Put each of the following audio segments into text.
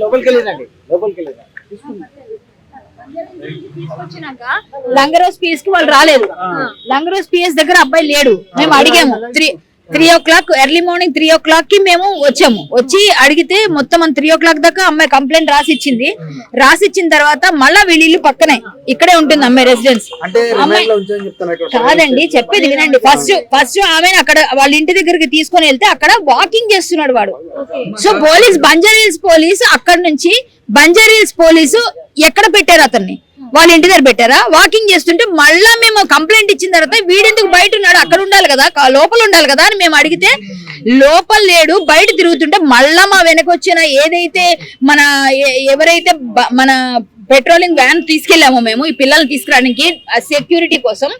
లోపలికి లంగరోస్ పిఎస్కి వాళ్ళు రాలేదు. లంగరోస్ పిఎస్ దగ్గర అబ్బాయి లేడు. మేము అడిగాము. Three three o'clock early morning three ఓ క్లాక్కి మేము వచ్చాము. వచ్చి అడిగితే మొత్తం త్రీ ఓ క్లాక్ దాకా అమ్మాయి కంప్లైంట్ రాసి ఇచ్చింది రాసి ఇచ్చిన తర్వాత మళ్ళా వీళ్ళ పక్కనే ఇక్కడే ఉంటుంది అమ్మాయి రెసిడెన్స్ కాదండి చెప్పేది వినండి. ఫస్ట్ ఫస్ట్ ఆమె అక్కడ వాళ్ళ ఇంటి దగ్గరికి తీసుకొని వెళ్తే అక్కడ వాకింగ్ చేస్తున్నాడు వాడు. సో పోలీస్ బంజారీల్స్ పోలీస్ అక్కడ నుంచి బంజారీల్స్ పోలీసు ఎక్కడ పెట్టారు అతన్ని? వాళ్ళ ఇంటి దగ్గర పెట్టారా? వాకింగ్ చేస్తుంటే మళ్ళా మేము కంప్లైంట్ ఇచ్చిన తర్వాత వీడెందుకు బయట ఉన్నాడు? అక్కడ ఉండాలి కదా లోపల ఉండాలి కదా అని మేము అడిగితే లోపల లేడు బయట తిరుగుతుంటే మళ్ళా మా వెనక వచ్చిన ఏదైతే మన ఎవరైతే మన పెట్రోలింగ్ వ్యాన్ తీసుకెళ్ళాము మేము ఈ పిల్లల్ని తీసుకురావడానికి సెక్యూరిటీ కోసం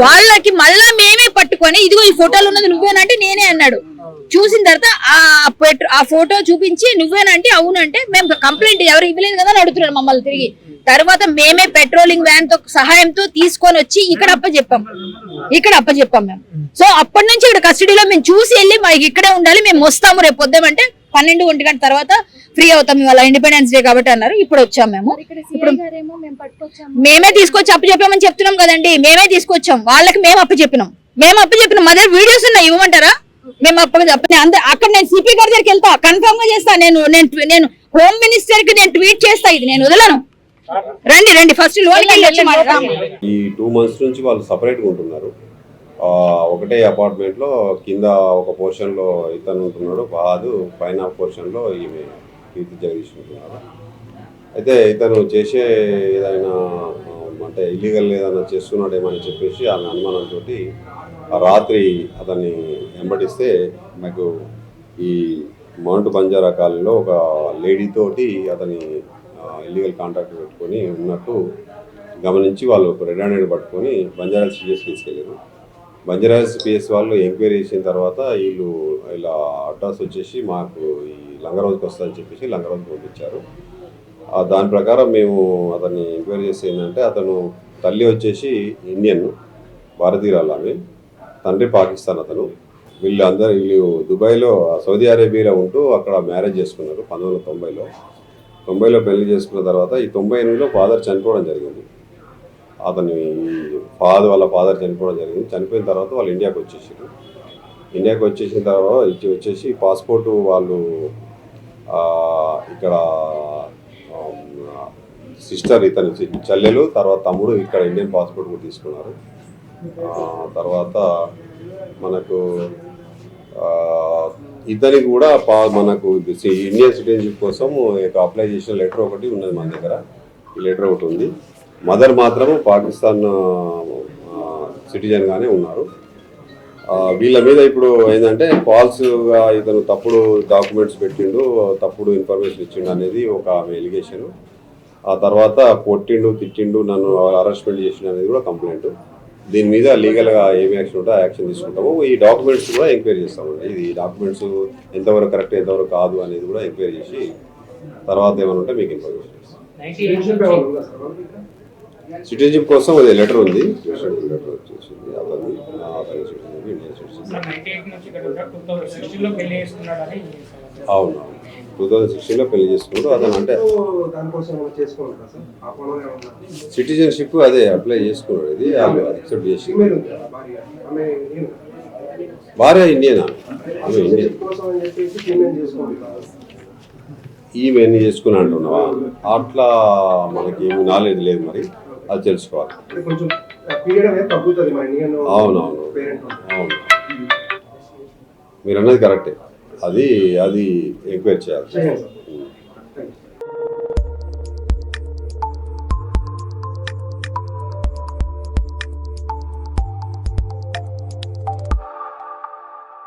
వాళ్ళకి మళ్ళా మేమే పట్టుకొని ఇదిగో ఈ ఫోటోలు ఉన్నది నువ్వేనంటే నేనే అన్నాడు. చూసిన తర్వాత ఆ ఆ ఫోటో చూపించి నువ్వేనంటే అవునంటే మేము కంప్లైంట్ ఎవరు ఇవ్వలేదు కదా అని అడుగుతున్నాడు మమ్మల్ని తిరిగి. తర్వాత మేమే పెట్రోలింగ్ వ్యాన్తో సహాయంతో తీసుకొని వచ్చి ఇక్కడ అప్ప చెప్పాం ఇక్కడ అప్ప చెప్పాం మేము. సో అప్పటి నుంచి ఇక్కడ కస్టడీలో మేము చూసి వెళ్ళి మాకు ఇక్కడే ఉండాలి మేము వస్తాము రేపు పొద్దామంటే పన్నెండు ఒంటి గంట తర్వాత ఫ్రీ అవుతాం ఇవాళ ఇండిపెండెన్స్ డే కాబట్టి అన్నారు. ఇప్పుడు వచ్చాం మేము. ఇప్పుడు మేమే తీసుకొచ్చి అప్పు చెప్పామని చెప్తున్నాం కదండి. మేమే తీసుకొచ్చాం. వాళ్ళకి మేము అప్పు చెప్పినాం మేము అప్పు చెప్పినాం మా దగ్గర వీడియోస్ ఉన్నాయి ఇవ్వమంటారా? మేము అప్పు అక్కడ నేను సిపి గారి దగ్గరికి వెళ్తా. కన్ఫర్మ్గా చేస్తా. నేను నేను హోమ్ మినిస్టర్కి నేను ట్వీట్ చేస్తా ఇది. నేను వదలను. రండి రండి ఫస్ట్ లోన్కి ఈ టూ మంత్స్ నుంచి వాళ్ళు సపరేట్గా ఉంటున్నారు. ఆ, ఒకటే అపార్ట్మెంట్లో కింద ఒక పోర్షన్లో ఇతను ఉంటున్నాడు బాదు పైన పోర్షన్లో ఈమె కీర్తి జగదీష్ ఉంటున్నారు. అయితే ఇతను చేసే ఏదైనా అంటే ఇల్లీగల్ ఏదైనా చేస్తున్నాడేమని చెప్పేసి ఆమె అనుమానంతో రాత్రి అతన్ని వెంబడిస్తే మాకు ఈ మౌంట్ బంజారా కాలనీలో ఒక లేడీతోటి అతని ఇల్లీగల్ కాంట్రాక్ట్ పెట్టుకొని ఉన్నట్టు గమనించి వాళ్ళు ఒక రెడ్ హ్యాండెడ్ పట్టుకొని బంజారాస్ పిఎస్ తీసుకెళ్ళారు. బంజారాస్ పిఎస్ వాళ్ళు ఎంక్వైరీ చేసిన తర్వాత వీళ్ళు ఇలా అడ్రస్ వచ్చేసి మాకు ఈ లంగరోజుకి వస్తుందని చెప్పేసి లంగరోజుకి పంపించారు. దాని ప్రకారం మేము అతన్ని ఎంక్వైరీ చేస్తే ఏంటంటే అతను తల్లి వచ్చేసి ఇండియన్ భారతీయురాలు ఆమె తండ్రి పాకిస్తాన్ అతను. వీళ్ళు అందరూ వీళ్ళు దుబాయ్లో సౌదీ అరేబియాలో ఉంటూ అక్కడ మ్యారేజ్ చేసుకున్నారు పంతొమ్మిది వందల తొంభైలో. తొంభైలో పెళ్ళి చేసుకున్న తర్వాత ఈ తొంభై ఎనిమిదిలో ఫాదర్ చనిపోవడం జరిగింది. అతని ఫాదర్ వాళ్ళ ఫాదర్ చనిపోవడం జరిగింది. చనిపోయిన తర్వాత వాళ్ళు ఇండియాకి వచ్చేసారు ఇండియాకి వచ్చేసిన తర్వాత ఇచ్చి వచ్చేసి పాస్పోర్ట్ వాళ్ళు ఇక్కడ సిస్టర్ ఇతని చెల్లెలు తర్వాత తమ్ముడు ఇక్కడ ఇండియన్ పాస్పోర్ట్ కూడా తీసుకున్నారు. తర్వాత మనకు ఇద్దరికి కూడా పా మనకు సి- ఇండియన్ సిటిజన్షిప్ కోసం ఒక అప్లై చేసిన లెటర్ ఒకటి ఉన్నది మన దగ్గర. ఈ లెటర్ ఒకటి ఉంది. మదర్ మాత్రం పాకిస్తాన్ సిటిజన్గానే ఉన్నారు. వీళ్ళ మీద ఇప్పుడు ఏంటంటే ఫాల్స్గా ఇతను తప్పుడు డాక్యుమెంట్స్ పెట్టిండు తప్పుడు ఇన్ఫర్మేషన్ ఇచ్చిండు అనేది ఒక ఆమె ఎలిగేషన్. ఆ తర్వాత కొట్టిండు తిట్టిండు నన్ను అరెస్ట్మెంట్ చేసిండు అనేది కూడా కంప్లైంట్. దీని మీద లీగల్గా ఏమి యాక్షన్ ఉంటే యాక్షన్ తీసుకుంటాము. ఈ డాక్యుమెంట్స్ కూడా ఎంక్వైరీ చేస్తామండి ఇది డాక్యుమెంట్స్ ఎంతవరకు కరెక్ట్ ఎంతవరకు కాదు అనేది కూడా ఎంక్వైరీ చేసి తర్వాత ఏమైనా ఉంటే మీకు ఇన్ఫర్మేషన్ సిటిజన్షిప్ కోసం అదే లెటర్ ఉంది. లెటర్ వచ్చేసింది. అతను అతని సిటిజన్షిప్ ఇండియన్ సిటిజన్షిప్ అవును. టూ థౌజండ్ సిక్స్టీన్లో పెళ్ళి చేసుకున్నాడు అతను అంటే సిటిజన్షిప్ అదే అప్లై చేసుకున్నాడు ఇది వాళ్ళు యాక్సెప్ట్ చేసి. భార్య? ఇండియన్? ఆమె ఇండియన్. ఈమె ఎన్ని చేసుకుని అంటున్నావా? అట్లా మనకి ఏమి నాలెడ్జ్ లేదు మరి. అది తెలుసుకోవాలి. అవునవును. అవును. మీరు అన్నది కరెక్టే అది అది ఎంక్వైరీ చేయాలి.